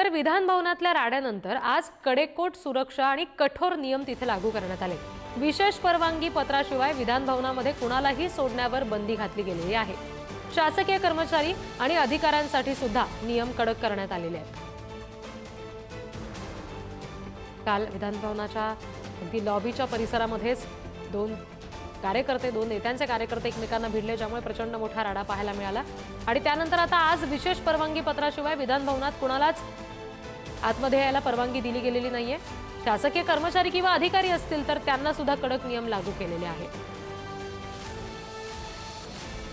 तर विधान भवनातल्या राड्यानंतर आज कडेकोट सुरक्षा आणि कठोर नियम तिथे लागू करण्यात आले. विशेष परवानगी पत्राशिवाय विधान भवनामध्ये कुणालाही सोडण्यावर बंदी घातली गेलेली आहे. शासकीय कर्मचारी आणि अधिकाऱ्यांसाठी सुद्धा नियम कडक करण्यात आलेले आहेत. काल विधानभवनाच्या अगदी लॉबीच्या परिसरामध्येच दोन कार्यकर्ते दोन नेत्यांचे कार्यकर्ते एकमेकांना भिडले ज्यामुळे प्रचंड मोठा राडा पाहायला मिळाला. आणि त्यानंतर आता आज विशेष परवानगी पत्राशिवाय विधानभवनात कुणालाच आतमध्ये यायला परवानगी दिली गेलेली नाहीये. शासकीय कर्मचारी किंवा अधिकारी असतील तर त्यांना सुद्धा कडक नियम लागू केलेले आहेत.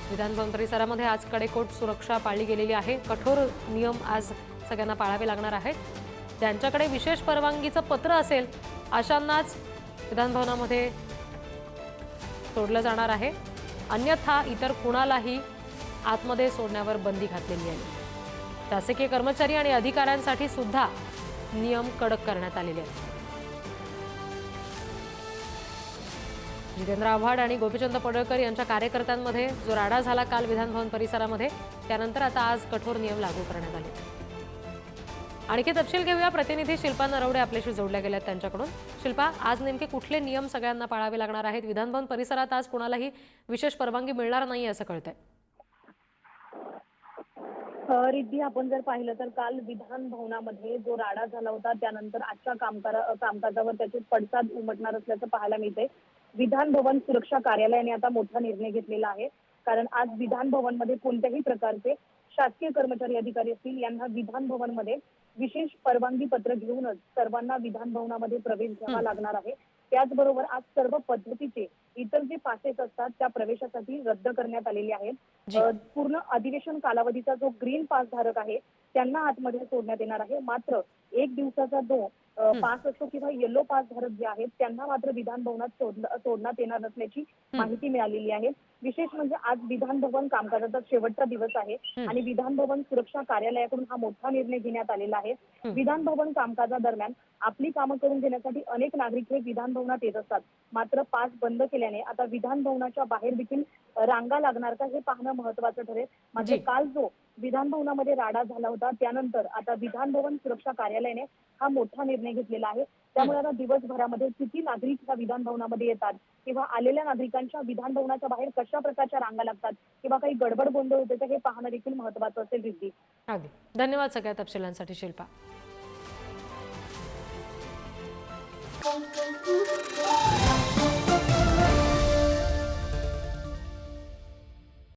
विधानभवन परिसरामध्ये आज कडेकोट सुरक्षा पाळली गेलेली आहे. कठोर नियम आज सगळ्यांना पाळावे लागणार आहेत. ज्यांच्याकडे विशेष परवानगीचं पत्र असेल अशांनाच विधानभवनामध्ये सोडलं जाणार आहे. अन्यथा इतर कुणालाही आतमध्ये सोडण्यावर बंदी घातलेली आहे. शासकीय कर्मचारी आणि अधिकाऱ्यांसाठी सुद्धा नियम कडक करण्यात आलेले आहेत. जितेंद्र आव्हाड आणि गोपीचंद पडळकर यांच्या कार्यकर्त्यांमध्ये जो राडा झाला काल विधानभवन परिसरामध्ये त्यानंतर आता आज कठोर नियम लागू करण्यात आले. आणखी तपशील घेऊया. प्रतिनिधी शिल्पा नरवडे आपल्याशी जोडल्या गेल्यात त्यांच्याकडून. शिल्पा आज नेमके कुठले नियम सगळ्यांना पाळावे लागणार आहेत? विधानभवन परिसरात आज कुणालाही विशेष परवानगी मिळणार नाही असं कळतंय. रिद्धी आपण जर पाहिलं तर काल विधान भवनामध्ये जो राडा झाला होता त्यानंतर आजच्या कामकारा कामकाजावर त्याचे पडसाद उमटणार असल्याचं पाहायला मिळते विधान भवन सुरक्षा कार्यालयाने आता मोठा निर्णय घेतलेला आहे. कारण आज विधान भवनमध्ये कोणत्याही प्रकारचे शासकीय कर्मचारी अधिकारी असतील यांना विधान भवनमध्ये विशेष परवानगी पत्र घेऊनच सर्वांना विधान भवनामध्ये प्रवेश घ्यावा लागणार आहे. त्याचबरोबर आज सर्व पद्धतीचे इतर जे पासेस असतात त्या प्रवेशासाठी रद्द करण्यात आलेले आहेत. पूर्ण अधिवेशन कालावधीचा जो ग्रीन पास धारक आहे त्यांना आतमध्ये सोडण्यात येणार आहे. मात्र एक दिवसाचा जो पास असतो किंवा येलो पास धारक जे आहेत त्यांना मात्र विधान भवनात सोडण- सोडण्यात येणार नसल्याची माहिती मिळालेली आहे. विशेष म्हणजे आज विधान भवन कामकाजाचा शेवटचा दिवस आहे आणि विधान भवन सुरक्षा कार्यालयाकडून हा मोठा निर्णय घेण्यात आलेला आहे. विधान भवन कामकाजादरम्यान आपली कामं करून घेण्यासाठी अनेक नागरिक हे विधान भवनात येत असतात. मात्र पास बंद केल्याने आता विधान भवनाच्या बाहेर देखील रांगा लागणार का हे पाहणं महत्वाचं ठरेल. मात्र जी. काल जो विधान भवनामध्ये राडा झाला होता त्यानंतर आता विधान भवन सुरक्षा कार्यालयाने हा मोठा निर्णय घेतलेला आहे. त्यामुळे आता दिवसभरामध्ये किती नागरिक ह्या विधान भवनामध्ये येतात? किंवा आलेल्या नागरिकांच्या विधान भवनाच्या बाहेर कशा प्रकारच्या रांगा लागतात? किंवा काही गडबड गोंधळ होते तर हे पाहणं देखील महत्वाचं असेल रिद्धी. धन्यवाद सगळ्या तपशिलांसाठी शिल्पा.